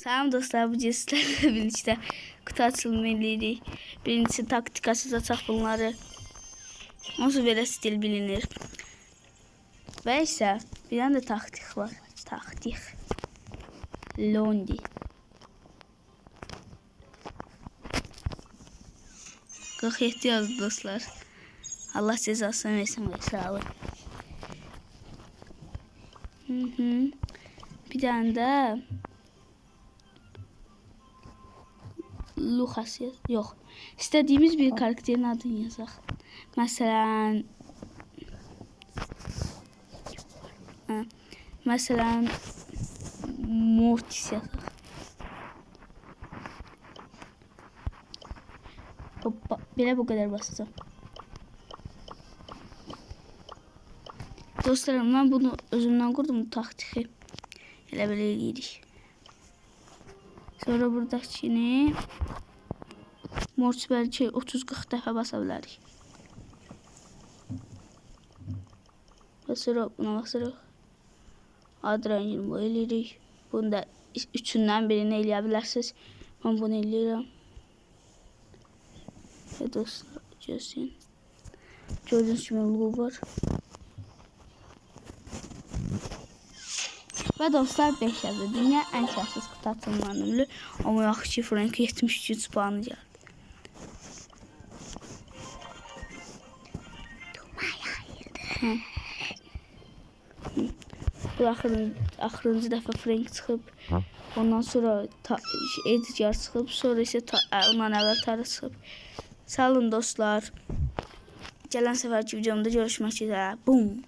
Salam dostlar, bu ceslərlə birlikdə kutu eləyirik. Birincisi taktikasız açaq bunları. Nasıl belə stil bilinir. Və isə bir dənə də taktik var. Taktik. Londi. Qırx yeddi yazdı dostlar. Allah cezasını versin və sağ olun. Hı -hı. Bir dənə də Lucas yaz. Yok. İstediğimiz bir karakterin adını yazaq. Mesela Ha, Mesela Mortis yazaq. Hoppa. Belə bu kadar basacağım. Dostlarım ben bunu özümden kurdum bu taktiki. Elə belə eləyirik. Sonra buradakini Mortis belki 30-40 dəfə basa bilərik. Basırıq, buna basırıq. Ad rəngini bu eləyirik. Bunu da üçündən birini eləyə bilərsiniz. Mən bunu eləyirəm. Və dostlar, gözləyin. Gördüyünüz kimi logo var. Ve dostlar 5 yazdı. Dünya en şanssız kutu atılmanın ünlü. Ama yaxşı ki Frank 73 puanı geldi. Hə. Bu axırıncı, axırıncı dəfə Frank çıxıb. Ondan sonra ta, Edgar çıxıb, sonra isə ta, ondan əvvəl Tara çıxıb. Sağ olun dostlar. Gələn səfərki videomda görüşmək üzrə. Bum.